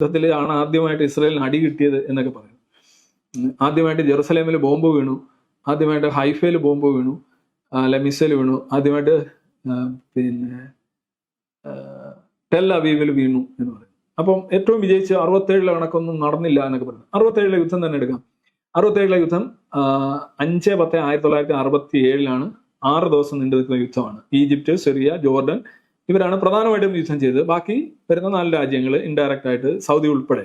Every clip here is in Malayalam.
യുദ്ധത്തിൽ ആണ് ആദ്യമായിട്ട് ഇസ്രയേലിന് അടി കിട്ടിയത് എന്നൊക്കെ പറയുന്നു ആദ്യമായിട്ട് ജെറുസലേമിൽ ബോംബ് വീണു. ആദ്യമായിട്ട് ഹൈഫയിൽ ബോംബ് വീണു. അല്ലെ മിസൈൽ വീണു. ആദ്യമായിട്ട് പിന്നെ ടെൽ അവീവിൽ വീണു എന്ന് പറയുന്നു അപ്പം ഏറ്റവും വിജയിച്ച് അറുപത്തേഴിലെ കണക്കൊന്നും നടന്നില്ല എന്നൊക്കെ പറഞ്ഞു അറുപത്തേഴിലെ യുദ്ധം തന്നെ എടുക്കാം. അറുപത്തേഴിലെ യുദ്ധം അഞ്ച് പത്ത് ആയിരത്തി തൊള്ളായിരത്തി അറുപത്തി ഏഴിലാണ് ആറ് ദിവസം നീണ്ടു നിൽക്കുന്ന യുദ്ധമാണ്. ഈജിപ്റ്റ് സിറിയ ജോർഡൻ ഇവരാണ് പ്രധാനമായിട്ടും യുദ്ധം ചെയ്തത്. ബാക്കി വരുന്ന നാല് രാജ്യങ്ങൾ ഇൻഡയറക്റ്റ് ആയിട്ട് സൗദി ഉൾപ്പെടെ.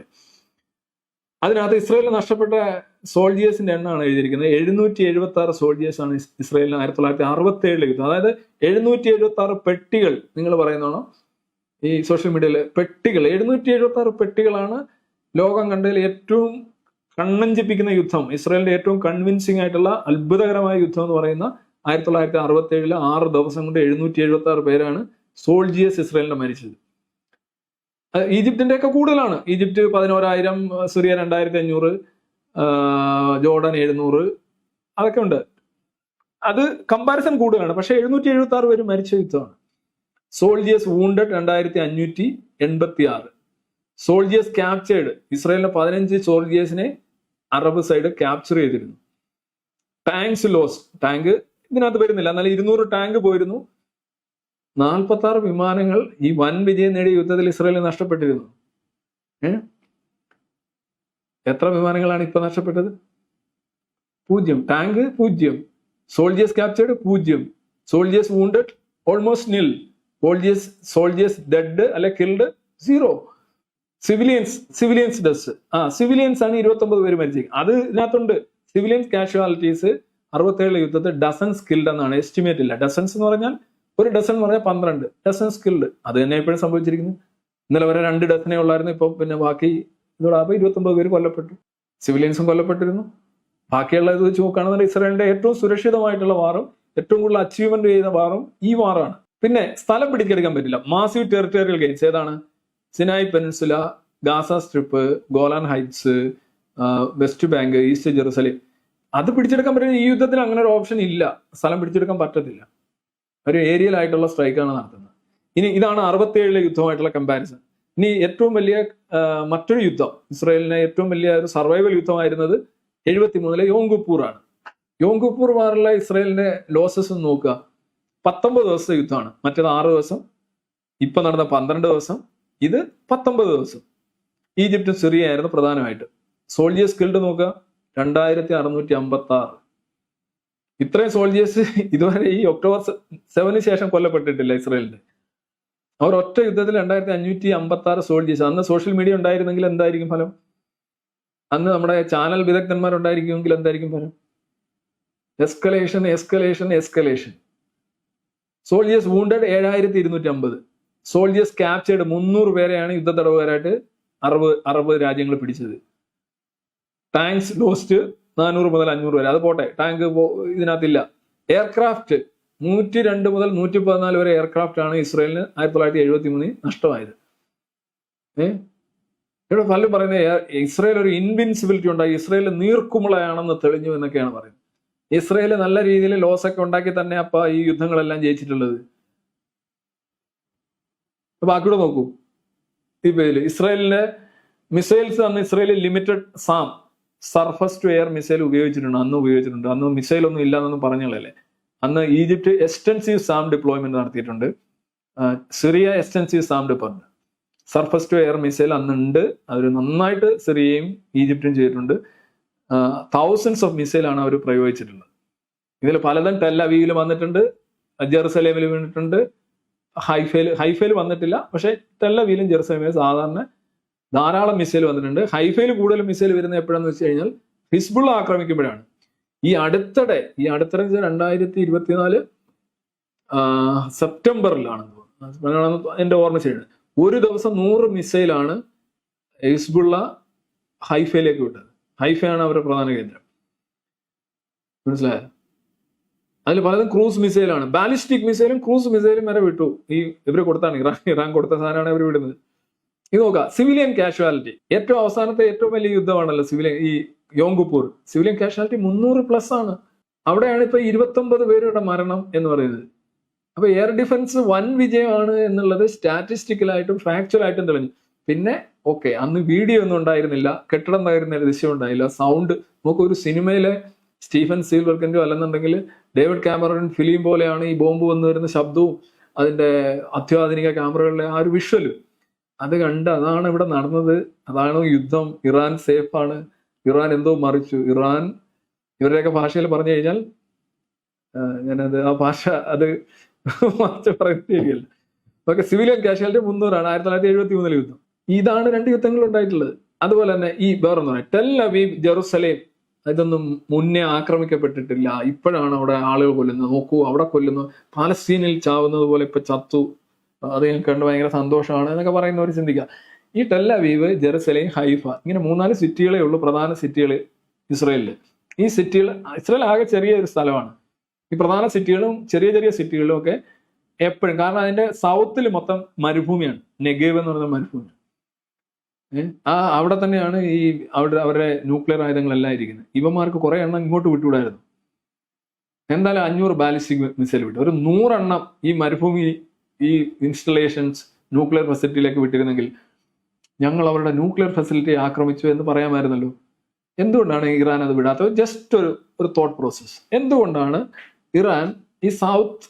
അതിനകത്ത് ഇസ്രയേലിൽ നഷ്ടപ്പെട്ട സോൾജിയേഴ്സിന്റെ എണ്ണമാണ് എഴുതിയിരിക്കുന്നത്. എഴുന്നൂറ്റി എഴുപത്തി ആറ് സോൾജിയേഴ്സ് ആണ് ഇസ് ഇസ്രായേലിന് ആയിരത്തി തൊള്ളായിരത്തി അറുപത്തി ഏഴിൽ കിട്ടുന്നത്. അതായത് എഴുന്നൂറ്റി എഴുപത്തി ആറ് പെട്ടികൾ നിങ്ങൾ പറയുന്നതാണോ ഈ സോഷ്യൽ മീഡിയയിൽ പെട്ടികൾ. എഴുന്നൂറ്റി എഴുപത്തി ആറ് പെട്ടികളാണ് ലോകം കണ്ടതിൽ ഏറ്റവും കണ്ണഞ്ചിപ്പിക്കുന്ന യുദ്ധം. ഇസ്രയേലിന്റെ ഏറ്റവും കൺവിൻസിംഗ് ആയിട്ടുള്ള അത്ഭുതകരമായ യുദ്ധം എന്ന് പറയുന്ന ആയിരത്തി തൊള്ളായിരത്തി അറുപത്തി ഏഴിലെ ആറ് ദിവസം കൊണ്ട് എഴുന്നൂറ്റി എഴുപത്തി ആറ് പേരാണ് സോൾജിയേഴ്സ് ഇസ്രയേലിനെ മരിച്ചത്. ഈജിപ്തിന്റെ ഒക്കെ കൂടുതലാണ്. ഈജിപ്ത് പതിനോരായിരം സിറിയ രണ്ടായിരത്തി അഞ്ഞൂറ് ജോർഡൻ എഴുന്നൂറ് അതൊക്കെ ഉണ്ട്. അത് കമ്പാരിസൺ കൂടുതലാണ്. പക്ഷെ എഴുന്നൂറ്റി എഴുപത്തി ആറ് പേര് മരിച്ച യുദ്ധമാണ്. സോൾജിയേഴ്സ് വൂണ്ടഡ് രണ്ടായിരത്തി അഞ്ഞൂറ്റി എൺപത്തി ആറ് സോൾജിയേഴ്സ് ക്യാപ്ചേർഡ് ഇസ്രയേലിന്റെ പതിനഞ്ച് സോൾജിയേഴ്സിനെ അറബ് സൈഡ് ക്യാപ്ചർ ചെയ്തിരുന്നു. ടാങ്ക്സ് ലോസ് ടാങ്ക് ഇതിനകത്ത് വരുന്നില്ല. എന്നാൽ ഇരുന്നൂറ് ടാങ്ക് പോയിരുന്നു. നാൽപ്പത്തി ആറ് വിമാനങ്ങൾ ഈ വൻ വിജയം നേടിയ യുദ്ധത്തിൽ ഇസ്രായേലിന് നഷ്ടപ്പെട്ടിരുന്നു. എത്ര വിമാനങ്ങളാണ് ഇപ്പൊ നഷ്ടപ്പെട്ടത്? പൂജ്യം. ടാങ്ക് പൂജ്യം. സോൾജിയേഴ്സ് ക്യാപ്ചേർഡ് പൂജ്യം. Soldiers wounded almost nil soldiers soldiers dead അല്ലെ killed zero civilians civilians deaths ആ സിവിലിയൻസ് ആണ് ഇരുപത്തി ഒമ്പത് പേര് മരിച്ചത്. അത് ഇതിനകത്തുണ്ട്. സിവിലിയൻസ് കാഷ്വാലിറ്റീസ് അറുപത്തേഴ് യുദ്ധത്തിൽ ഡസൻസ് കിൽഡ് എന്നാണ്. എസ്റ്റിമേറ്റ് ഇല്ല. ഡസൻസ് എന്ന് പറഞ്ഞാൽ ഒരു ഡസൺ എന്ന് പറഞ്ഞാൽ പന്ത്രണ്ട്. ഡസൺ സ്കിൽഡ് അത് തന്നെ ഇപ്പോഴും സംഭവിച്ചിരിക്കുന്നു ഇന്നലെ വരെ രണ്ട് ഡസനെ ഉള്ളായിരുന്നു. ഇപ്പം പിന്നെ ബാക്കി ഇതോടെ അപ്പൊ ഇരുപത്തൊമ്പത് പേര് കൊല്ലപ്പെട്ടു. സിവിലിയൻസും കൊല്ലപ്പെട്ടിരുന്നു. ബാക്കിയുള്ള ഇത് വെച്ച് നോക്കുകയാണെന്നുണ്ടെങ്കിൽ ഇസ്രായേലിന്റെ ഏറ്റവും സുരക്ഷിതമായിട്ടുള്ള വാറും ഏറ്റവും കൂടുതൽ അച്ചീവ്മെന്റ് ചെയ്ത വാറും ഈ വാറാണ്. പിന്നെ സ്ഥലം പിടിച്ചെടുക്കാൻ പറ്റില്ല. മാസീവ് ടെറിറ്റോറിയൽ ഗെയിൻസ് ഏതാണ്? Sinai Peninsula Gaza Strip Golan Heights West Bank East Jerusalem അത് പിടിച്ചെടുക്കാൻ പറ്റില്ല. ഈ യുദ്ധത്തിൽ അങ്ങനെ ഒരു ഓപ്ഷൻ ഇല്ല. സ്ഥലം പിടിച്ചെടുക്കാൻ പറ്റത്തില്ല. ഒരു ഏരിയൽ ആയിട്ടുള്ള സ്ട്രൈക്കാണ് നടത്തുന്നത്. ഇനി ഇതാണ് അറുപത്തിയേഴിലെ യുദ്ധമായിട്ടുള്ള കമ്പാരിസൺ ഇനി ഏറ്റവും വലിയ മറ്റൊരു യുദ്ധം ഇസ്രായേലിനെ ഏറ്റവും വലിയ ഒരു സർവൈവൽ യുദ്ധമായിരുന്നത് എഴുപത്തി മൂന്നിലെ യോങ്കുപ്പൂർ ആണ് യോങ്കുപ്പൂർ വാറുള്ള ഇസ്രയേലിന്റെ ലോസസ് നോക്കുക. പത്തൊമ്പത് ദിവസത്തെ യുദ്ധമാണ്. മറ്റേത് ആറ് ദിവസം ഇപ്പൊ നടന്ന പന്ത്രണ്ട് ദിവസം ഇത് പത്തൊമ്പത് ദിവസം. ഈജിപ്തും സിറിയ ആയിരുന്നു പ്രധാനമായിട്ട്. സോൾജിയർ സ്കിൽഡ് നോക്കുക. രണ്ടായിരത്തി അറുന്നൂറ്റി അമ്പത്തി ആറ് ഇത്രയും സോൾജിയേഴ്സ് ഇതുവരെ ഈ ഒക്ടോബർ സെവന് ശേഷം കൊല്ലപ്പെട്ടിട്ടില്ല ഇസ്രയേലിന്റെ അവർ ഒറ്റ യുദ്ധത്തിൽ രണ്ടായിരത്തി അഞ്ഞൂറ്റി അമ്പത്തി ആറ് സോൾജിയേഴ്സ് അന്ന് സോഷ്യൽ മീഡിയ ഉണ്ടായിരുന്നെങ്കിൽ എന്തായിരിക്കും ഫലം? അന്ന് നമ്മുടെ ചാനൽ വിദഗ്ധന്മാരുണ്ടായിരിക്കുമെങ്കിൽ എന്തായിരിക്കും ഫലം? Escalation escalation escalation soldiers wounded ഏഴായിരത്തി ഇരുന്നൂറ്റി അമ്പത് സോൾജിയേഴ്സ് ക്യാപ്ചേർഡ് മുന്നൂറ് പേരെയാണ് യുദ്ധ തടവുകാരായിട്ട് അറുപത് അറുപത് രാജ്യങ്ങൾ പിടിച്ചത്. ടാങ്ക്സ് ലോസ്റ്റ് നാനൂറ് മുതൽ അഞ്ഞൂറ് വരെ. അത് പോട്ടെ ടാങ്ക് ഇതിനകത്തില്ല. എയർക്രാഫ്റ്റ് നൂറ്റി രണ്ട് മുതൽ നൂറ്റി പതിനാല് വരെ എയർക്രാഫ്റ്റ് ആണ് ഇസ്രയേലിന് ആയിരത്തി തൊള്ളായിരത്തി എഴുപത്തി മൂന്നിൽ നഷ്ടമായത് ഏഹ് ഇവിടെ പലരും പറയുന്നത് ഇസ്രയേൽ ഒരു ഇൻവിൻസിബിലിറ്റി ഉണ്ടായി ഇസ്രയേൽ നീർക്കുമുളയാണെന്ന് തെളിഞ്ഞു എന്നൊക്കെയാണ് പറയുന്നത്. ഇസ്രയേൽ നല്ല രീതിയിൽ ലോസ് ഒക്കെ ഉണ്ടാക്കി തന്നെ അപ്പൊ ഈ യുദ്ധങ്ങളെല്ലാം ജയിച്ചിട്ടുള്ളത്. ബാക്കിയൂടെ നോക്കൂ. ഈ പേരിൽ ഇസ്രയേലിന്റെ മിസൈൽസ് അന്ന് ഇസ്രയേലിൽ limited SAM surface to air missile ഉപയോഗിച്ചിട്ടുണ്ട് അന്ന് ഉപയോഗിച്ചിട്ടുണ്ട്. അന്ന് മിസൈൽ ഒന്നും ഇല്ല എന്നൊന്നും പറഞ്ഞല്ലേ അന്ന് ഈജിപ്റ്റ് എക്സ്റ്റൻസീവ് സാം ഡിപ്ലോയ്മെന്റ് നടത്തിയിട്ടുണ്ട്. Syria extensive SAM deployment. Surface to air missile അന്നുണ്ട്. അവർ നന്നായിട്ട് സിറിയയും ഈജിപ്റ്റും ചെയ്തിട്ടുണ്ട്. തൗസൻഡ്സ് ഓഫ് മിസൈലാണ് അവർ പ്രയോഗിച്ചിട്ടുള്ളത്. ഇതിൽ പലതും ടെൽ അവീവിൽ വന്നിട്ടുണ്ട് ജെറുസലേമിൽ വീണിട്ടുണ്ട് ഹൈഫേൽ ഹൈഫേൽ വന്നിട്ടില്ല പക്ഷേ ടെൽ അവീലും ജെറുസലേമിലും സാധാരണ ധാരാളം മിസൈൽ വന്നിട്ടുണ്ട്. ഹൈഫയിൽ കൂടുതൽ മിസൈൽ വരുന്നത് എപ്പോഴാന്ന് വെച്ച് കഴിഞ്ഞാൽ ഹിസ്ബുൾ ആക്രമിക്കുമ്പോഴാണ്. ഈ അടുത്തിടെ ഈ അടുത്ത രണ്ടായിരത്തി ഇരുപത്തിനാല് സെപ്റ്റംബറിലാണ് എന്റെ ഓർമ്മ ചെയ്യുന്നത് ഒരു ദിവസം നൂറ് മിസൈലാണ് ഹിസ്ബുള്ള ഹൈഫയിലേക്ക് വിട്ടത്. ഹൈഫയാണ് അവരുടെ പ്രധാന കേന്ദ്രം. മനസ്സിലായോ? അതിൽ പലതും ക്രൂസ് മിസൈലാണ് ബാലിസ്റ്റിക് മിസൈലും ക്രൂസ് മിസൈലും വരെ വിട്ടു. ഈ ഇവർ കൊടുത്താണ്. ഇറാൻ ഇറാൻ കൊടുത്ത സാധനമാണ് ഇവർ വിടുന്നത്. ഇത് നോക്കുക സിവിലിയൻ കാഷ്വാലിറ്റി ഏറ്റവും അവസാനത്തെ ഏറ്റവും വലിയ യുദ്ധമാണല്ലോ സിവിലിയൻ ഈ യോങ്കുപൂർ. സിവിലിയൻ കാഷ്വാലിറ്റി മുന്നൂറ് പ്ലസ് ആണ്. അവിടെയാണ് ഇപ്പൊ ഇരുപത്തൊമ്പത് പേരുടെ മരണം എന്ന് പറയുന്നത്. അപ്പൊ എയർ ഡിഫൻസ് വൻ വിജയമാണ് എന്നുള്ളത് സ്റ്റാറ്റിസ്റ്റിക്കലായിട്ടും ഫാക്ച്വൽ ആയിട്ടും തെളിഞ്ഞു. പിന്നെ ഓക്കെ അന്ന് വീഡിയോ ഒന്നും ഉണ്ടായിരുന്നില്ല. കെട്ടിടം തകരുന്ന ദൃശ്യം ഉണ്ടായില്ല. സൗണ്ട് നമുക്ക് ഒരു സിനിമയിലെ സ്റ്റീഫൻ സീൽവർക്കിന്റെയോ അല്ലെന്നുണ്ടെങ്കിൽ ഡേവിഡ് ക്യാമറൻ ഫിലിം പോലെയാണ് ഈ ബോംബ് വന്നു വരുന്ന ശബ്ദവും അതിന്റെ അത്യാധുനിക ക്യാമറകളിലെ ആ ഒരു വിഷ്വലും അത് കണ്ട് അതാണ് ഇവിടെ നടന്നത്. അതാണ് യുദ്ധം. ഇറാൻ സേഫാണ് ഇറാൻ എന്തോ മറിച്ചു. ഇറാൻ ഇവരുടെയൊക്കെ ഭാഷയിൽ പറഞ്ഞു കഴിഞ്ഞാൽ ഞാനത് ആ ഭാഷ അത് മറിച്ച് പറയുന്നത് ശരിയല്ല ഓക്കെ സിവിലിയൻ കാഷ്വാലിറ്റി മുന്നൂറാണ് ആയിരത്തി തൊള്ളായിരത്തി എഴുപത്തി മൂന്നിലെ യുദ്ധം. ഇതാണ് രണ്ട് യുദ്ധങ്ങൾ ഉണ്ടായിട്ടുള്ളത്. അതുപോലെ തന്നെ ഈ വേറൊന്നും ടെൽ അവീവ് ജെറുസലേം ഇതൊന്നും മുന്നേ ആക്രമിക്കപ്പെട്ടിട്ടില്ല. ഇപ്പോഴാണ് അവിടെ ആളുകൾ കൊല്ലുന്നത്. നോക്കൂ അവിടെ കൊല്ലുന്നു പാലസ്തീനിൽ ചാവുന്നത് പോലെ ഇപ്പൊ ചത്തു. അത് കണ്ട് ഭയങ്കര സന്തോഷമാണ് എന്നൊക്കെ പറയുന്നവർ ചിന്തിക്കുക. ഈ ടെൽ അവീവ് ജെറുസലേം ഹൈഫ ഇങ്ങനെ മൂന്നാൽ സിറ്റികളേ ഉള്ളൂ പ്രധാന സിറ്റികൾ ഇസ്രയേലിൽ ഈ സിറ്റികൾ ഇസ്രയേൽ ആകെ ചെറിയ ഒരു സ്ഥലമാണ്. ഈ പ്രധാന സിറ്റികളും ചെറിയ ചെറിയ സിറ്റികളിലും ഒക്കെ എപ്പോഴും കാരണം അതിന്റെ സൗത്തിൽ മൊത്തം മരുഭൂമിയാണ്. നെഗേവ് എന്ന് പറയുന്ന മരുഭൂമി. ആ അവിടെ തന്നെയാണ് ഈ അവിടെ അവരുടെ ന്യൂക്ലിയർ ആയുധങ്ങളെല്ലാം ഇരിക്കുന്നത്. ഇവന്മാർക്ക് കുറെ എണ്ണം ഇങ്ങോട്ട് വിട്ടുവിടായിരുന്നു എന്തായാലും അഞ്ഞൂറ് ബാലിസ്റ്റിക് മിസൈൽ വിട്ടു. ഒരു നൂറെണ്ണം ഈ മരുഭൂമി ഈ ഇൻസ്റ്റലേഷൻസ് ന്യൂക്ലിയർ ഫെസിലിറ്റിയിലേക്ക് വിട്ടിരുന്നെങ്കിൽ ഞങ്ങൾ അവരുടെ ന്യൂക്ലിയർ ഫെസിലിറ്റി ആക്രമിച്ചു എന്ന് പറയാമായിരുന്നല്ലോ. എന്തുകൊണ്ടാണ് ഇറാൻ അത് വിടാത്തത്? ജസ്റ്റ് ഒരു ഒരു തോട്ട് പ്രോസസ്സ് എന്തുകൊണ്ടാണ് ഇറാൻ ഈ സൗത്ത്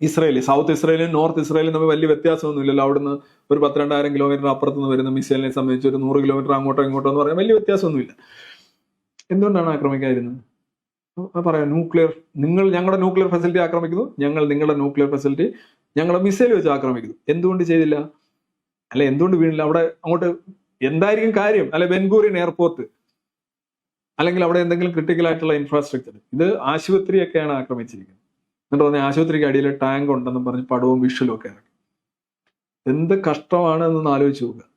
ഇസ്രയേലി സൗത്ത് ഇസ്രയേലും നോർത്ത് ഇസ്രയേലും തമ്മിൽ വലിയ വ്യത്യാസമൊന്നുമില്ലല്ലോ. അവിടുന്ന് ഒരു പന്ത്രണ്ടായിരം കിലോമീറ്റർ അപ്പുറത്ത് നിന്ന് വരുന്ന മിസൈലിനെ സംബന്ധിച്ച് ഒരു നൂറ് കിലോമീറ്റർ അങ്ങോട്ടോ ഇങ്ങോട്ടോ എന്ന് പറയാൻ വലിയ വ്യത്യാസമൊന്നുമില്ല. എന്തുകൊണ്ടാണ് ആക്രമിക്കാതിരുന്നത്? പറയാം ന്യൂക്ലിയർ നിങ്ങൾ ഞങ്ങളുടെ ന്യൂക്ലിയർ ഫെസിലിറ്റി ആക്രമിക്കുന്നു ഞങ്ങൾ നിങ്ങളുടെ ന്യൂക്ലിയർ ഫെസിലിറ്റി ഞങ്ങളുടെ മിസൈൽ വെച്ച് ആക്രമിക്കുന്നു. എന്തുകൊണ്ട് ചെയ്തില്ല? അല്ല എന്തുകൊണ്ട് വീണില്ല? അവിടെ അങ്ങോട്ട് എന്തായിരിക്കും കാര്യം? അല്ലെ ബെൻഗൂറിയൻ എയർപോർട്ട് അല്ലെങ്കിൽ അവിടെ എന്തെങ്കിലും ക്രിട്ടിക്കൽ ആയിട്ടുള്ള ഇൻഫ്രാസ്ട്രക്ചർ ഇത് ആശുപത്രിയൊക്കെയാണ് ആക്രമിച്ചിരിക്കുന്നത്. എന്നിട്ട് പറഞ്ഞാൽ ആശുപത്രിക്ക് അടിയിൽ ടാങ്ക് ഉണ്ടെന്നും പറഞ്ഞ് പടവും വിഷലും ഒക്കെ ഇറക്കി. എന്ത് കഷ്ടമാണ് എന്നൊന്ന് ആലോചിച്ച് നോക്കുക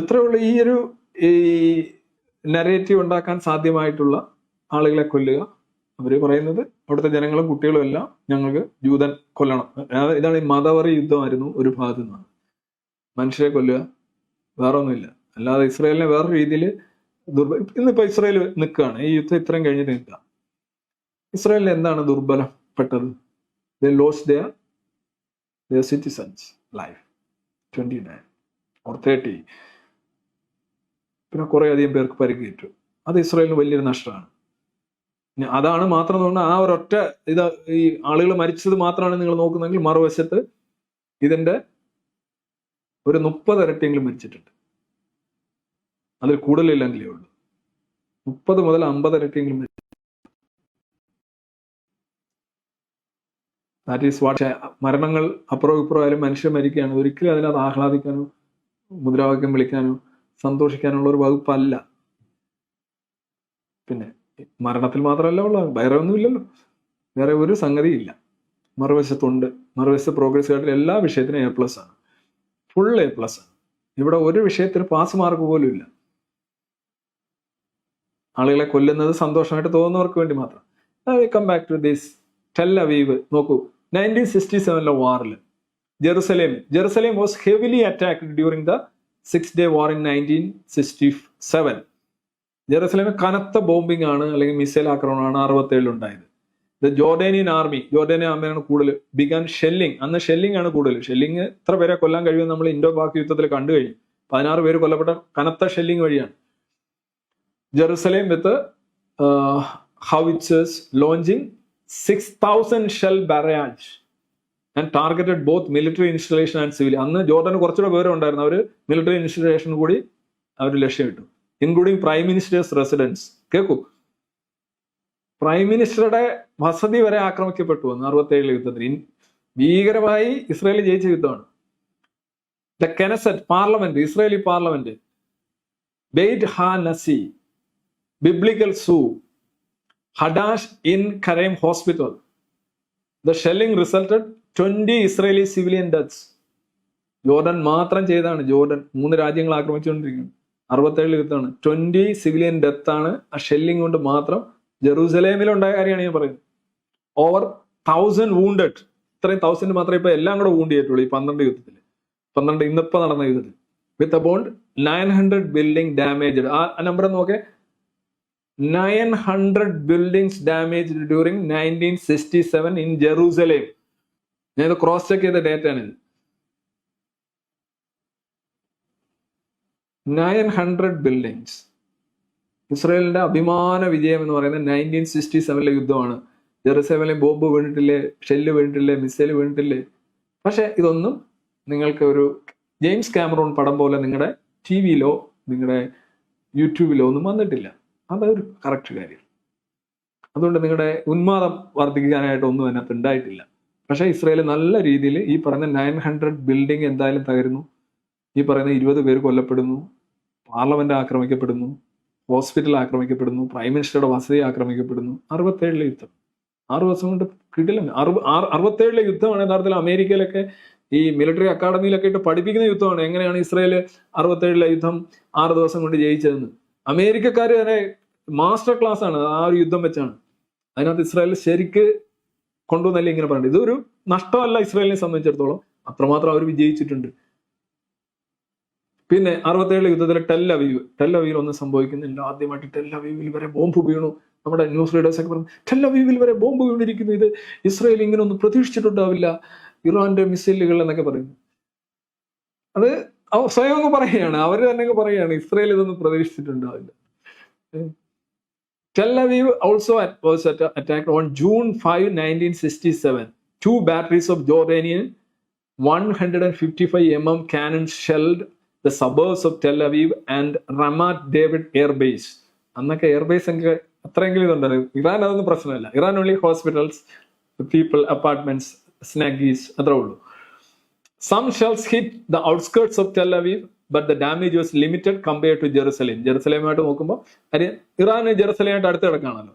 ഇത്രേ ഈ ഒരു ഈ നരേറ്റീവ് ഉണ്ടാക്കാൻ സാധ്യമായിട്ടുള്ള ആളുകളെ കൊല്ലുക. അവർ പറയുന്നത് അവിടുത്തെ ജനങ്ങളും കുട്ടികളും എല്ലാം ഞങ്ങൾക്ക് ജൂതൻ കൊല്ലണം. ഇതാണ് ഈ മതവറി യുദ്ധമായിരുന്നു ഒരു ഭാഗത്തു നിന്നാണ് മനുഷ്യരെ കൊല്ലുക വേറെ ഒന്നുമില്ല അല്ലാതെ ഇസ്രായേലിനെ വേറെ രീതിയിൽ ദുർബല ഇന്നിപ്പോ ഇസ്രായേൽ നിൽക്കുകയാണ്. ഈ യുദ്ധം ഇത്രയും കഴിഞ്ഞിട്ട് നിൽക്കുക. ഇസ്രായേലിന് എന്താണ് ദുർബലപ്പെട്ടത്? The loss their citizens life twenty nine or thirty പിന്നെ കുറെ അധികം പേർക്ക് പരിക്കേറ്റു. അത് ഇസ്രായേലിന് വലിയൊരു നഷ്ടമാണ്. അതാണ് മാത്രം തോന്നുന്നത് ആ ഒരൊറ്റ ഇത് ഈ ആളുകൾ മരിച്ചത് മാത്രമാണ് നിങ്ങൾ നോക്കുന്നതെങ്കിൽ മറുവശത്ത് ഇതിന്റെ ഒരു മുപ്പത് ഇരട്ടിയെങ്കിലും മരിച്ചിട്ടുണ്ട്. അതിൽ കൂടുതലില്ലെങ്കിലേ ഉള്ളൂ. മുപ്പത് മുതൽ അമ്പത് ഇരട്ടിയെങ്കിലും ദാറ്റ് ഈസ് വാട്ട് മരണങ്ങൾ അപ്പുറവും ഇപ്പുറവും ആയാലും മനുഷ്യർ മരിക്കുകയാണ് ഒരിക്കലും അതിനകത്ത് ആഹ്ലാദിക്കാനോ മുദ്രാവാക്യം വിളിക്കാനോ സന്തോഷിക്കാനുള്ള ഒരു വകുപ്പല്ല. മരണത്തിൽ മാത്രമല്ല ഉള്ളത്. വേറെ ഒന്നുമില്ലല്ലോ വേറെ ഒരു സംഗതി ഇല്ല മറുവശത്തുണ്ട്. മറുവശത്ത് പ്രോഗ്രസ് കാർഡിൽ എല്ലാ വിഷയത്തിനും എ പ്ലസ് ആണ്. ഫുൾ എ പ്ലസ് ആണ്. ഇവിടെ ഒരു വിഷയത്തിന് പാസ് മാർക്ക് പോലും ഇല്ല. ആളുകളെ കൊല്ലുന്നത് സന്തോഷമായിട്ട് തോന്നുന്നവർക്ക് വേണ്ടി മാത്രം. Come back to this Tel Aviv നോക്കൂ. നയന്റീൻ സിക്സ്റ്റി സെവനിലെ വാറിൽ Jerusalem. Jerusalem was heavily attacked during the six day war in nineteen sixty seven ജെറുസലേമിൽ കനത്ത ബോംബിംഗ് ആണ് അല്ലെങ്കിൽ മിസൈൽ ആക്രമണമാണ് അറുപത്തേഴിൽ ഉണ്ടായത്. ദ ജോർഡേനിയൻ ആർമി ജോർഡേനിയൻ ആർമിയാണ് കൂടുതൽ ബിഗാൻ ഷെല്ലിംഗ് അന്ന് ഷെല്ലിംഗ് ആണ് കൂടുതൽ. ഷെല്ലിംഗ് എത്ര പേരെ കൊല്ലാൻ കഴിയുമെന്ന് നമ്മൾ ഇൻഡോ പാക് യുദ്ധത്തിൽ കണ്ടു കഴിഞ്ഞു. പതിനാറ് പേര് കൊല്ലപ്പെട്ട കനത്ത ഷെല്ലിംഗ് വഴിയാണ്. Jerusalem with house launching six thousand shell barrage and targeted both military installation and civil അന്ന് ജോർഡന് കുറച്ചുകൂടെ വിവരം ഉണ്ടായിരുന്നു അവർ മിലിറ്ററി ഇൻസ്റ്റലേഷൻ കൂടി അവർ ലക്ഷ്യമിട്ടു ഇൻക്ലൂഡിംഗ് പ്രൈം മിനിസ്റ്റേഴ്സ് റെസിഡൻസ് കേൾക്കൂ പ്രൈം മിനിസ്റ്ററുടെ വസതി വരെ ആക്രമിക്കപ്പെട്ടു എന്ന് അറുപത്തേഴിലെ യുദ്ധത്തിൽ. ഭീകരമായി ഇസ്രായേൽ ജയിച്ച യുദ്ധമാണ്. The Knesset parliament Israeli parliament Beit Ha Nasi biblical zoo Hadassah Ein Karem hospital the shelling resulted twenty Israeli civilian deaths Jordan മാത്രം ചെയ്താണ് ജോർഡൻ മൂന്ന് രാജ്യങ്ങൾ ആക്രമിച്ചുകൊണ്ടിരിക്കുന്നത് അറുപത്തേഴിൽ യുദ്ധമാണ് ട്വന്റി സിവിലിയൻ ഡെത്ത് ആണ് ആ ഷെല്ലിംഗ് കൊണ്ട് മാത്രം ജെറൂസലേമിൽ ഉണ്ടായ കാര്യമാണ് ഞാൻ പറയുന്നത്. ഓവർ തൗസൻഡ് വൂണ്ടഡ് ഇത്രയും തൗസൻഡ് മാത്രമേ ഇപ്പൊ എല്ലാം കൂടെ വൂണ്ട് ചെയ്തിട്ടുള്ളൂ ഈ പന്ത്രണ്ട് യുദ്ധത്തിൽ. പന്ത്രണ്ട് ഇന്നിപ്പോ നടന്ന യുദ്ധത്തിൽ. With about nine hundred building damage ആ നമ്പർ നോക്കേ nine hundred buildings damage during nineteen sixty seven in Jerusalem ഞാൻ ഇത് ക്രോസ് ചെക്ക് ചെയ്ത ഡേറ്റ ആണ് നയൻ ഹൺഡ്രഡ് ബിൽഡിങ്സ്. ഇസ്രയേലിന്റെ അഭിമാന വിജയം എന്ന് പറയുന്നത് നയന്റീൻ സിക്സ്റ്റി സെവനിലെ യുദ്ധമാണ്. ജെറുസലേമിലെ ബോംബ് വീണിട്ടില്ലേ ഷെല്ല് വീണിട്ടില്ലേ മിസൈൽ വീണിട്ടില്ലേ? പക്ഷെ ഇതൊന്നും നിങ്ങൾക്ക് ഒരു ജെയിംസ് ക്യാമറോൺ പടം പോലെ നിങ്ങളുടെ ടി വിയിലോ നിങ്ങളുടെ യൂട്യൂബിലോ ഒന്നും വന്നിട്ടില്ല. അതൊരു കറക്റ്റ് കാര്യം. അതുകൊണ്ട് നിങ്ങളുടെ ഉന്മാദം വർദ്ധിക്കാനായിട്ട് ഒന്നും അതിനകത്ത് ഉണ്ടായിട്ടില്ല. പക്ഷേ ഇസ്രയേൽ നല്ല രീതിയിൽ ഈ പറയുന്ന നയൻ ഹൺഡ്രഡ് ബിൽഡിംഗ് എന്തായാലും തകരുന്നു. ഈ പറയുന്ന ഇരുപത് പേര് കൊല്ലപ്പെടുന്നു. പാർലമെന്റ് ആക്രമിക്കപ്പെടുന്നു ഹോസ്പിറ്റൽ ആക്രമിക്കപ്പെടുന്നു പ്രൈം മിനിസ്റ്ററുടെ വസതി ആക്രമിക്കപ്പെടുന്നു. അറുപത്തേഴിലെ യുദ്ധം. ആറ് ദിവസം കൊണ്ട് കിടിലൻ. അറുപത്തേഴിലെ യുദ്ധമാണ് യഥാർത്ഥത്തിൽ അമേരിക്കയിലൊക്കെ ഈ മിലിറ്ററി അക്കാഡമിയിലൊക്കെ ഇട്ട് പഠിപ്പിക്കുന്ന യുദ്ധമാണ്. എങ്ങനെയാണ് ഇസ്രയേൽ അറുപത്തേഴിലെ യുദ്ധം ആറ് ദിവസം കൊണ്ട് ജയിച്ചതെന്ന്. അമേരിക്കക്കാർ തന്നെ മാസ്റ്റർ ക്ലാസ് ആണ് ആ ഒരു യുദ്ധം വെച്ചാണ്. അതിനകത്ത് ഇസ്രായേൽ ശരിക്ക് കൊണ്ടുവന്നല്ലേ ഇങ്ങനെ പറയുന്നത് ഇതൊരു നഷ്ടമല്ല ഇസ്രായേലിനെ സംബന്ധിച്ചിടത്തോളം. അത്രമാത്രം അവർ വിജയിച്ചിട്ടുണ്ട്. പിന്നെ അറുപത്തേഴ് അവീവ് ടെൽ അവീവിൽ ഒന്നും സംഭവിക്കുന്നില്ല. ആദ്യമായിട്ട് ടെൽ അവീവിൽ വരെ ബോംബ് വീണു. നമ്മുടെ ന്യൂസ് റീഡേഴ്സ് ഒക്കെ പറഞ്ഞു ടെൽ അവീവിൽ വരെ ബോംബ് വീണിരിക്കുന്നു. ഇത് ഇസ്രയേൽ ഇങ്ങനെ ഒന്നും പ്രതീക്ഷിച്ചിട്ടുണ്ടാവില്ല. ഇറാന്റെ മിസൈലുകൾ എന്നൊക്കെ പറയുന്നു. അത് സ്വയം അങ്ങ് പറയുകയാണ്. അവർ തന്നെ അങ്ങ് പറയുകയാണ് ഇസ്രയേൽ ഇതൊന്നും പ്രതീക്ഷിച്ചിട്ടുണ്ടാവില്ല. Tel Aviv also was attack on June five nineteen sixty seven two batteries of Jordanian one hundred and fifty five M M cannon shelled the suburbs of Tel Aviv and Ramat David airbase അന്നൊക്കെ എയർബേസ് എനിക്ക് അത്രയെങ്കിലും ഇതുണ്ടായിരുന്നു ഇറാൻ അതൊന്നും പ്രശ്നമല്ല. Iran only hospitals people apartments synagogues അത്രേ ഉള്ളൂ. Some shells hit the outskirts of Tel Aviv but the damage was limited compare to Jerusalem ജെറുസലേമായിട്ട് നോക്കുമ്പോൾ കാര്യം ഇറാൻ ജെറുസലേമായിട്ട് അടുത്ത് കിടക്കാണല്ലോ.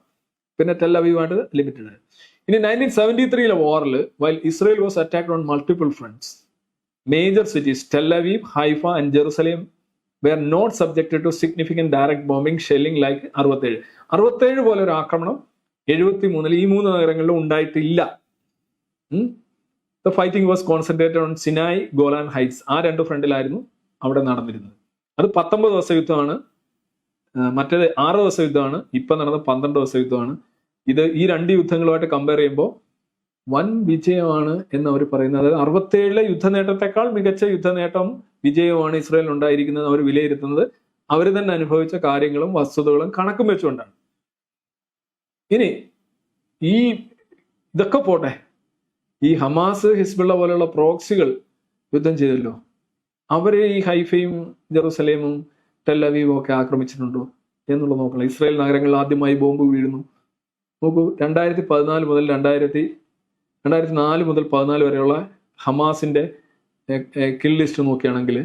പിന്നെ ടെൽ അവീവായിട്ട് ലിമിറ്റഡ് ഇനി നയന്റീൻ സെവന്റി ത്രീയിലെ വാറിൽ while Israel was attacked on multiple fronts major cities Aviv Haifa and Jerusalem were not subjected to significant direct bombing shelling like അറുപത്തേഴ്. അറുപത്തേഴ് പോലെ ഒരു ആക്രമണം എഴുപത്തി മൂന്നിൽ ഈ മൂന്ന് നഗരങ്ങളിലും ഉണ്ടായിട്ടില്ല. The fighting was concentrated on Sinai Golan Heights ആ രണ്ട് ഫ്രണ്ടിലായിരുന്നു അവിടെ നടന്നിരുന്നത്. അത് പത്തൊമ്പത് ദിവസ യുദ്ധമാണ്. മറ്റേത് ആറ് ദിവസ യുദ്ധമാണ്. ഇപ്പം നടന്ന പന്ത്രണ്ട് ദിവസ യുദ്ധമാണ്. ഇത് ഈ രണ്ട് യുദ്ധങ്ങളുമായിട്ട് കമ്പയർ ചെയ്യുമ്പോൾ വൻ വിജയമാണ് എന്ന് അവർ പറയുന്നത്. അതായത് അറുപത്തേഴിലെ യുദ്ധ നേട്ടത്തെക്കാൾ മികച്ച യുദ്ധനേട്ടം വിജയമാണ് ഇസ്രയേൽ ഉണ്ടായിരിക്കുന്നത് അവർ വിലയിരുത്തുന്നത്. അവർ തന്നെ അനുഭവിച്ച കാര്യങ്ങളും വസ്തുതകളും കണക്കും വെച്ചുകൊണ്ടാണ്. ഇനി ഈ ഇതൊക്കെ പോട്ടെ. ഈ ഹമാസ് ഹിസ്ബുള്ള പോലെയുള്ള പ്രോക്സികൾ യുദ്ധം ചെയ്തല്ലോ. അവർ ഈ ഹൈഫയും ജെറുസലേമും ടെല്ലവീവും ഒക്കെ ആക്രമിച്ചിട്ടുണ്ടോ എന്നുള്ളത് നോക്കണം. ഇസ്രായേൽ നഗരങ്ങളിൽ ആദ്യമായി ബോംബ് വീഴുന്നു. നോക്കൂ രണ്ടായിരത്തി പതിനാല് മുതൽ രണ്ടായിരത്തി രണ്ടായിരത്തി നാല് മുതൽ പതിനാല് വരെയുള്ള ഹമാസിന്റെ കിൽ ലിസ്റ്റ് നോക്കുകയാണെങ്കിൽ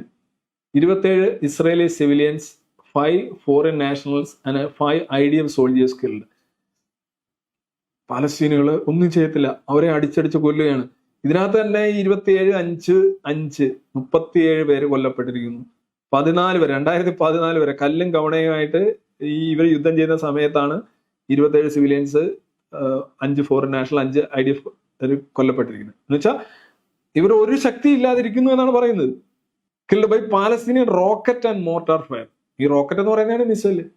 ഇരുപത്തേഴ് Israeli civilians five foreign nationals and five I D M soldiers killed പലസ്തീനുകൾ ഒന്നും ചെയ്യത്തില്ല. അവരെ അടിച്ചടിച്ച് കൊല്ലുകയാണ്. ഇതിനകത്ത് തന്നെ ഇരുപത്തിയേഴ് അഞ്ച് അഞ്ച് മുപ്പത്തിയേഴ് പേര് കൊല്ലപ്പെട്ടിരിക്കുന്നു. പതിനാല് വരെ രണ്ടായിരത്തി പതിനാല് വരെ കല്ലും കവണയുമായിട്ട് ഈ ഇവർ യുദ്ധം ചെയ്യുന്ന സമയത്താണ് ഇരുപത്തേഴ് സിവിലിയൻസ് അഞ്ച് ഫോറിൻ നാഷണൽ അഞ്ച് ഐ ഡി എഫ് കൊല്ലപ്പെട്ടിരിക്കുന്നത്. എന്ന് വെച്ചാൽ ഇവർ ഒരു ശക്തി ഇല്ലാതിരിക്കുന്നു എന്നാണ് പറയുന്നത്. Killed by Palestinian rocket and mortar fire ഈ റോക്കറ്റ് എന്ന് പറയുന്നതാണ് മിസൈൽ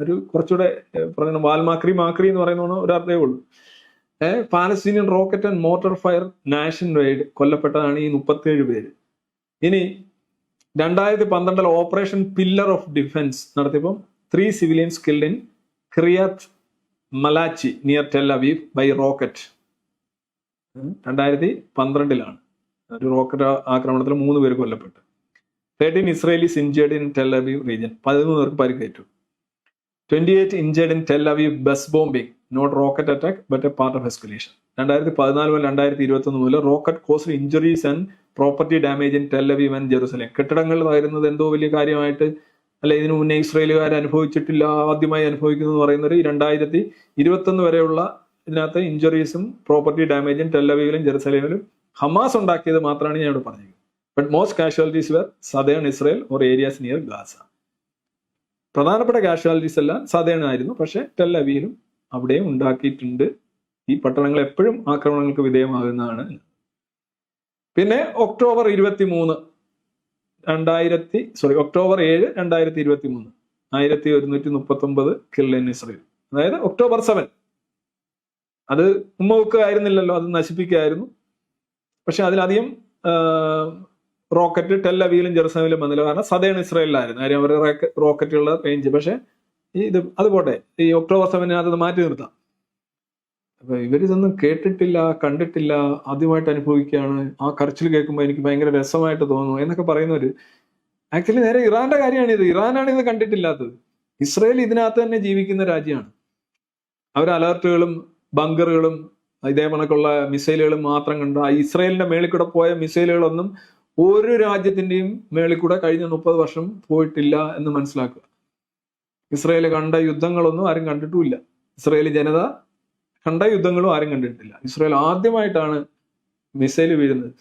ഒരു കുറച്ചുകൂടെ പറയുന്ന വാൽമാക്രി മാക്രി എന്ന് പറയുന്ന ഒരു അർത്ഥമേ ഉള്ളൂ. Eh Palestinian rocket and mortar fire nationwide കൊല്ലപ്പെട്ടതാണ് ഈ മുപ്പത്തിയേഴ് പേര്. ഇനി രണ്ടായിരത്തി പന്ത്രണ്ടിൽ ഓപ്പറേഷൻ പില്ലർ ഓഫ് ഡിഫൻസ് നടത്തിയപ്പോൾ three civilians killed in Kiryat Malachi near Tel by rocket രണ്ടായിരത്തി പന്ത്രണ്ടിലാണ് ഒരു റോക്കറ്റ് ആക്രമണത്തിൽ മൂന്ന് പേര് കൊല്ലപ്പെട്ടു. Thirteen Israelis injured in Tel Aviv region പതിമൂന്ന് പേർക്ക് പരിക്കേറ്റു. Twenty eight injured in Tel Aviv bus bombing not rocket attack but a part of escalation രണ്ടായിരത്തി പതിനാല് മുതൽ രണ്ടായിരത്തി ഇരുപത്തി ഒന്ന് മുതൽ rocket cause injuries and property damage in Tel Aviv and Jerusalem കെട്ടിടങ്ങൾ തകരുന്നത് എന്തോ വലിയ കാര്യമായിട്ട് അല്ലെ ഇതിനു മുന്നേ ഇസ്രയേലുകാർ അനുഭവിച്ചിട്ടില്ല ആദ്യമായി അനുഭവിക്കുന്നു എന്ന് പറയുന്നത് രണ്ടായിരത്തി ഇരുപത്തൊന്ന് വരെയുള്ള ഇതിനകത്ത് ഇഞ്ചുറീസും പ്രോപ്പർട്ടി ഡാമേജും ടെല്ലവീവിലും ജെറുസലേമിലും ഹമാസ് ഉണ്ടാക്കിയത് മാത്രമാണ് ഞാൻ ഇവിടെ പറഞ്ഞത്. But most casualties were southern Israel or areas near Gaza പ്രധാനപ്പെട്ട കാഷ്വാലിറ്റീസ് എല്ലാം സദേൺ ആയിരുന്നു. പക്ഷെ ടെല്ലവിയിലും അവിടെയും ഉണ്ടാക്കിയിട്ടുണ്ട്. ഈ പട്ടണങ്ങൾ എപ്പോഴും ആക്രമണങ്ങൾക്ക് വിധേയമാകുന്നതാണ്. പിന്നെ ഒക്ടോബർ ഇരുപത്തി മൂന്ന് രണ്ടായിരത്തി സോറി ഒക്ടോബർ ഏഴ് രണ്ടായിരത്തി ഇരുപത്തി മൂന്ന് ആയിരത്തി ഒരുന്നൂറ്റി മുപ്പത്തി ഒമ്പത് കില്ലൻ ഇസ്രയേൽ അതായത് ഒക്ടോബർ സെവൻ അത് ഉമ്മ വെക്കുകയായിരുന്നില്ലല്ലോ അത് നശിപ്പിക്കുകയായിരുന്നു പക്ഷെ അതിലധികം റോക്കറ്റ് ടെല്ലവിയിലും ജെറുസലേമിലും വന്നില്ല. കാരണം സദേൺ ഇസ്രയേലിലായിരുന്നു. കാര്യം അവരുടെ റോക്കറ്റുകളുടെ റേഞ്ച് പക്ഷെ ഈ ഇത് അതുപോട്ടെ ഈ ഒക്ടോബർ സെവനിനകത്ത് അത് മാറ്റി നിർത്താം. അപ്പൊ ഇവരിതൊന്നും കേട്ടിട്ടില്ല കണ്ടിട്ടില്ല ആദ്യമായിട്ട് അനുഭവിക്കുകയാണ്. ആ കരച്ചിൽ കേൾക്കുമ്പോൾ എനിക്ക് ഭയങ്കര രസമായിട്ട് തോന്നുന്നു എന്നൊക്കെ പറയുന്നവര്. ആക്ച്വലി നേരെ ഇറാന്റെ കാര്യമാണ് ഇത്. ഇറാനാണ് ഇത് കണ്ടിട്ടില്ലാത്തത്. ഇസ്രയേൽ ഇതിനകത്ത് തന്നെ ജീവിക്കുന്ന രാജ്യമാണ്. അവർ അലർട്ടുകളും ബങ്കറുകളും ഇതേ കണക്കുള്ള മിസൈലുകളും മാത്രം കണ്ട ഇസ്രയേലിന്റെ മേളിൽ കൂടെ പോയ മിസൈലുകളൊന്നും ഒരു രാജ്യത്തിന്റെയും മേളിൽ കൂടെ കഴിഞ്ഞ മുപ്പത് വർഷം പോയിട്ടില്ല എന്ന് മനസ്സിലാക്കുക. ഇസ്രയേൽ കണ്ട യുദ്ധങ്ങളൊന്നും ആരും കണ്ടിട്ടുമില്ല. ഇസ്രയേലി ജനത കണ്ട യുദ്ധങ്ങളും ആരും കണ്ടിട്ടില്ല. ഇസ്രയേൽ ആദ്യമായിട്ടാണ് മിസൈൽ വീഴുന്നത്.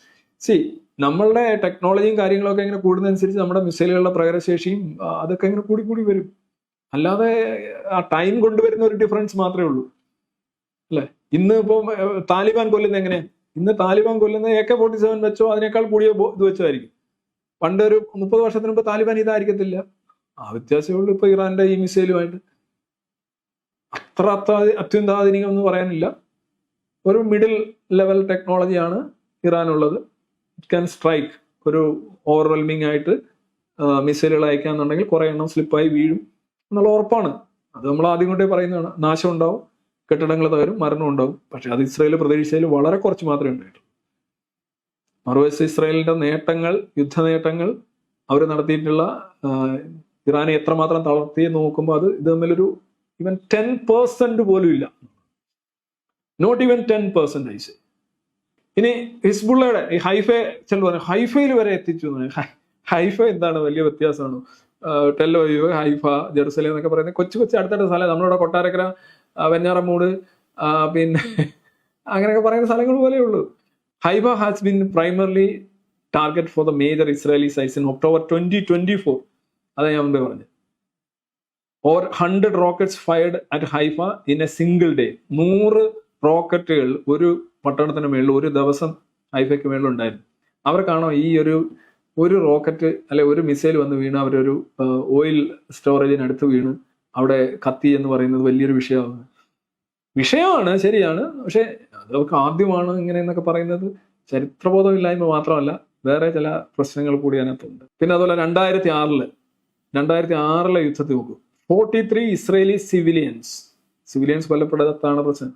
സി നമ്മളുടെ ടെക്നോളജിയും കാര്യങ്ങളൊക്കെ ഇങ്ങനെ കൂടുന്നതനുസരിച്ച് നമ്മുടെ മിസൈലുകളുടെ പ്രകടശേഷിയും അതൊക്കെ ഇങ്ങനെ കൂടി കൂടി വരും. അല്ലാതെ ആ ടൈം കൊണ്ടുവരുന്ന ഒരു ഡിഫറൻസ് മാത്രമേ ഉള്ളൂ. അല്ലെ? ഇന്ന് ഇപ്പം താലിബാൻ കൊല്ലുന്നത് എങ്ങനെയാ? ഇന്ന് താലിബാൻ കൊല്ലുന്നത് എ കെ ഫോർട്ടി സെവൻ വെച്ചോ അതിനേക്കാൾ കൂടിയ ഇത് വെച്ചോ പണ്ട് ഒരു മുപ്പത് വർഷത്തിന് മുമ്പ് താലിബാൻ ഇതായിരിക്കത്തില്ല. ആ വ്യത്യാസമേ ഉള്ളൂ ഇപ്പൊ ഇറാന്റെ ഈ മിസൈലുമായിട്ട്. അത്ര അത്യാ- അത്യന്താധുനികം എന്ന് പറയാനില്ല. ഒരു മിഡിൽ ലെവൽ ടെക്നോളജിയാണ് ഇറാനുള്ളത്. ഇറ്റ് ക്യാൻ സ്ട്രൈക്ക് ഒരു ഓവർവെൽമിംഗ് ആയിട്ട് മിസൈലുകൾ അയക്കാന്നുണ്ടെങ്കിൽ കുറെ എണ്ണം സ്ലിപ്പായി വീഴും എന്നുള്ള ഉറപ്പാണ്. അത് നമ്മൾ ആദ്യം കൊണ്ടേ പറയുന്നതാണ്. നാശം ഉണ്ടാവും. കെട്ടിടങ്ങൾ തകരും മരണം ഉണ്ടാവും. പക്ഷെ അത് ഇസ്രായേൽ പ്രതീക്ഷയിൽ വളരെ കുറച്ച് മാത്രമേ ഉണ്ടായിട്ടുള്ളൂ. മറുവശത്ത് ഇസ്രായേലിന്റെ നേട്ടങ്ങൾ യുദ്ധ നേട്ടങ്ങൾ അവർ നടത്തിയിട്ടുള്ള ഇറാനെ എത്രമാത്രം തളർത്തി നോക്കുമ്പോൾ അത് ഇത് തമ്മിലൊരു ഇവൻ ടെൻ പേഴ്സെന്റ് പോലും ഇല്ല. Not even ten percent is ഇനി ഹിസ്ബുള്ളയുടെ ഈ ഹൈഫെ ചില പറഞ്ഞു ഹൈഫയിൽ വരെ എത്തിച്ചു ഹൈഫ എന്താണ് വലിയ വ്യത്യാസമാണ്. ടെല്ലോ ഹൈഫ ജെറുസലേം എന്നൊക്കെ പറയുന്നത് കൊച്ചു കൊച്ചു അടുത്തടുത്ത സ്ഥലം നമ്മളിവിടെ കൊട്ടാരക്കര വെഞ്ഞാറമൂട് പിന്നെ അങ്ങനെയൊക്കെ പറയുന്ന സ്ഥലങ്ങൾ പോലെയേ ഉള്ളൂ. Haifa has been primarily target for the major Israeli size in October twenty twenty four. അതാ ഞാൻ മുമ്പേ പറഞ്ഞത് or hundred rockets fired at Haifa in a single day നൂറ് റോക്കറ്റുകൾ ഒരു പട്ടണത്തിന് മേളിൽ ഒരു ദിവസം ഹൈഫയ്ക്ക് മേളിൽ ഉണ്ടായിരുന്നു. അവർക്കാണോ ഈ ഒരു ഒരു റോക്കറ്റ് അല്ലെ ഒരു മിസൈൽ വന്ന് വീണ് അവരൊരു ഓയിൽ സ്റ്റോറേജിനടുത്ത് വീണ് അവിടെ കത്തി എന്ന് പറയുന്നത് വലിയൊരു വിഷയമാണ്. വിഷയമാണ് ശരിയാണ്. പക്ഷെ അതൊക്കെ ആദ്യമാണ് ഇങ്ങനെ എന്നൊക്കെ പറയുന്നത്. ചരിത്രബോധമില്ലായ്മ മാത്രമല്ല വേറെ ചില പ്രശ്നങ്ങൾ കൂടി അതിനകത്തുണ്ട്. പിന്നെ അതുപോലെ രണ്ടായിരത്തി ആറിൽ രണ്ടായിരത്തി ആറിലെ യുദ്ധത്തിൽ നോക്കൂ. Forty three Israeli civilians. Civilians കൊല്ലപ്പെടാത്താണ് പ്രശ്നം.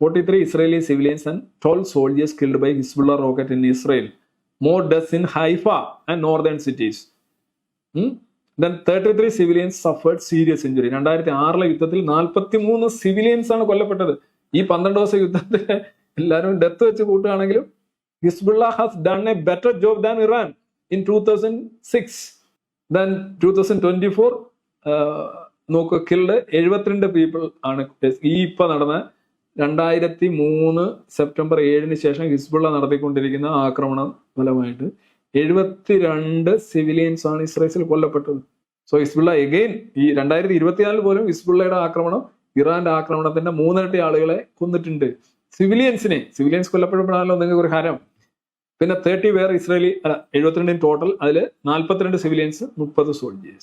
Forty three Israeli civilians and twelve soldiers killed by Hezbollah rocket in Israel. More deaths in Haifa and northern cities then thirty three civilians suffered serious injury രണ്ടായിരത്തി ആറിലെ യുദ്ധത്തിൽ നാൽപ്പത്തി മൂന്ന് സിവിലിയൻസ് ആണ് കൊല്ലപ്പെട്ടത്. ഈ പന്ത്രണ്ട് ദിവസം യുദ്ധത്തിൽ എല്ലാവരും ഡെത്ത് വെച്ച് കൂട്ടുകയാണെങ്കിലും Hezbollah has done a better job than Iran in two thousand six then two thousand twenty four നോക്കുക കിൽഡ് എഴുപത്തിരണ്ട് പീപ്പിൾ ആണ്. ഈ ഇപ്പൊ നടന്ന രണ്ടായിരത്തി മൂന്ന് സെപ്റ്റംബർ ഏഴിന് ശേഷം ഹിസ്ബുള്ള നടത്തിക്കൊണ്ടിരിക്കുന്ന ആക്രമണം ഫലമായിട്ട് എഴുപത്തിരണ്ട് സിവിലിയൻസ് ആണ് ഇസ്രയേലിൽ കൊല്ലപ്പെട്ടത്. സോ ഹിസ്ബുള്ള എഗെയിൻ ഈ രണ്ടായിരത്തി ഇരുപത്തിനാലിൽ പോലും ഹിസ്ബുള്ളയുടെ ആക്രമണം ഇറാന്റെ ആക്രമണത്തിന്റെ മൂന്നിരട്ടി ആളുകളെ കൊന്നിട്ടുണ്ട്. സിവിലിയൻസിനെ സിവിലിയൻസ് കൊല്ലപ്പെടുമ്പോഴാണല്ലോ നിങ്ങൾക്ക് ഒരു ഹരം. പിന്നെ തേർട്ടി വേർ ഇസ്രയേലി അല്ല എഴുപത്തിരണ്ടിൻ ടോട്ടൽ അതിൽ നാൽപ്പത്തിരണ്ട് സിവിലിയൻസ് മുപ്പത് സോൾജിയേഴ്സ്